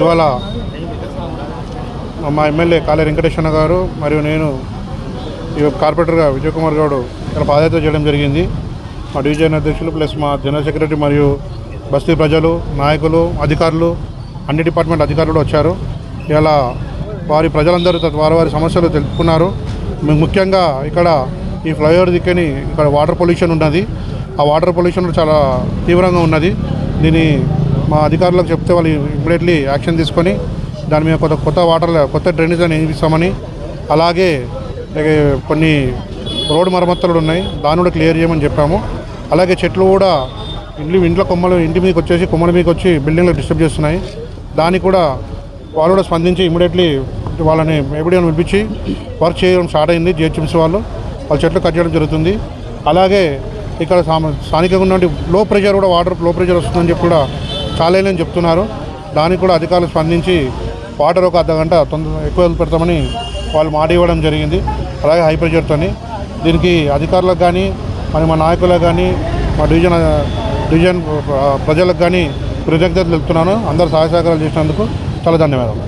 ఇవాళ మా ఎమ్మెల్యే కాళే వెంకటేశ్వర గారు మరియు నేను ఈ కార్పొరేటర్గా విజయ్ కుమార్ గౌడ్ ఇక్కడ పాదయాత్ర చేయడం జరిగింది. మా డివిజన్ అధ్యక్షులు ప్లస్ మా జనరల్ సెక్రటరీ మరియు బస్తీ ప్రజలు నాయకులు అధికారులు అన్ని డిపార్ట్మెంట్ అధికారులు వచ్చారు. ఇలా వారి ప్రజలందరూ వారి వారి సమస్యలు తెలుపుకున్నారు. ముఖ్యంగా ఇక్కడ ఈ ఫ్లైఓవర్ దిక్కని ఇక్కడ వాటర్ పొల్యూషన్ ఉన్నది. ఆ వాటర్ పొల్యూషన్ చాలా తీవ్రంగా ఉన్నది. దీన్ని మా అధికారులకు చెప్తే వాళ్ళు ఇమ్మీడియట్లీ యాక్షన్ తీసుకొని దాని మీద కొత్త కొత్త వాటర్ కొత్త డ్రైనేజ్ అని వేయిస్తామని అలాగే కొన్ని రోడ్డు మరమ్మతులు ఉన్నాయి దాన్ని కూడా క్లియర్ చేయమని చెప్పాము. అలాగే చెట్లు కూడా ఇంట్లో ఇంట్లో కొమ్మలు ఇంటి మీదకి వచ్చేసి కొమ్మల మీదకి వచ్చి బిల్డింగ్లు డిస్టర్బ్ చేస్తున్నాయి. దాన్ని కూడా వాళ్ళు కూడా స్పందించి ఇమీడియట్లీ వాళ్ళని ఎప్పుడైనా పిలిపించి వర్క్ చేయడం స్టార్ట్ అయింది జిహెచ్ఎంసీ వాళ్ళు. వాళ్ళ చెట్లు కట్ చేయడం జరుగుతుంది. అలాగే ఇక్కడ సామ- స్థానికంగా ఉన్నటువంటి లో ప్రెషర్ కూడా వాటర్లో ప్రెషర్ వస్తుందని చెప్పి కూడా చాలా చెప్తున్నారు. దానికి కూడా అధికారులు స్పందించి వాటర్ ఒక అర్ధ గంట తొందర ఎక్కువ పెడతామని వాళ్ళు మాట ఇవ్వడం జరిగింది. అలాగే హై ప్రెషర్తోని దీనికి అధికారులకు కానీ మరి మా నాయకులకు కానీ మా డివిజన్ డివిజన్ ప్రజలకు కానీ కృతజ్ఞతలు తెలుపుతున్నాను. అందరు సహాయ సహకారాలు చేసినందుకు చాలా ధన్యవాదాలు.